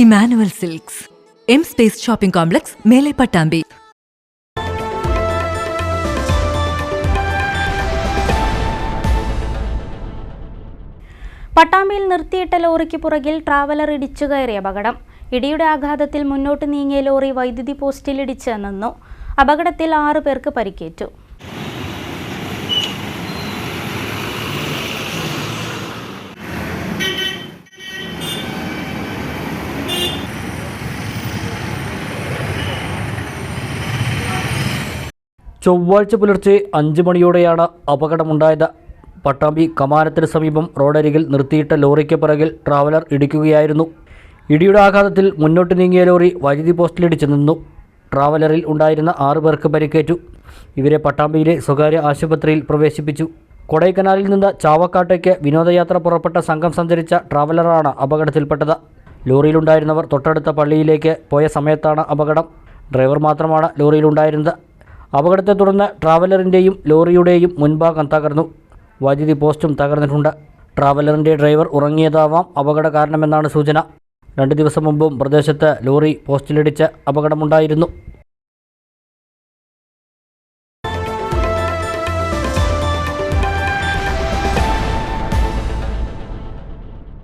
Emmanuel silks. M space shopping complex മേലെ പട്ടാമ്പി. പട്ടാമ്പിയിൽ നിർത്തിയിട്ട ലോറിക്ക് പുറകിൽ ട്രാവലർ ഇടിച്ചു കയറിയ അപകടം. ഇടിയുടെ ആഘാതത്തിൽ മുന്നോട്ട് നീങ്ങിയ ലോറി വൈദ്യുതി പോസ്റ്റിലിടിച്ച് നിന്നു. അപകടത്തിൽ ആറു പേർക്ക് പരിക്കേറ്റു. ചൊവ്വാഴ്ച പുലർച്ചെ അഞ്ച് മണിയോടെയാണ് അപകടമുണ്ടായത്. പട്ടാമ്പി കമാനത്തിന് സമീപം റോഡരികിൽ നിർത്തിയിട്ട ലോറിക്ക് പിറകിൽ ട്രാവലർ ഇടിക്കുകയായിരുന്നു. ഇടിയുടെ ആഘാതത്തിൽ മുന്നോട്ട് നീങ്ങിയ ലോറി വൈദ്യുതി പോസ്റ്റിലിടിച്ച് നിന്നു. ട്രാവലറിൽ ഉണ്ടായിരുന്ന ആറു പേർക്ക് പരിക്കേറ്റു. ഇവരെ പട്ടാമ്പിയിലെ സ്വകാര്യ ആശുപത്രിയിൽ പ്രവേശിപ്പിച്ചു. കൊടൈക്കനാലിൽ നിന്ന് ചാവക്കാട്ടേക്ക് വിനോദയാത്ര പുറപ്പെട്ട സംഘം സഞ്ചരിച്ച ട്രാവലറാണ് അപകടത്തിൽപ്പെട്ടത്. ലോറിയിലുണ്ടായിരുന്നവർ തൊട്ടടുത്ത പള്ളിയിലേക്ക് പോയ സമയത്താണ് അപകടം. ഡ്രൈവർ മാത്രമാണ് ലോറിയിലുണ്ടായിരുന്നത്. അപകടത്തെ തുടർന്ന് ട്രാവലറിന്റെയും ലോറിയുടെയും മുൻഭാഗം തകർന്നു. വൈദ്യുതി പോസ്റ്റും തകർന്നിട്ടുണ്ട്. ട്രാവലറിന്റെ ഡ്രൈവർ ഉറങ്ങിയതാവാം അപകട കാരണമെന്നാണ് സൂചന. രണ്ട് ദിവസം മുമ്പും പ്രദേശത്ത് ലോറി പോസ്റ്റിലിടിച്ച് അപകടമുണ്ടായിരുന്നു.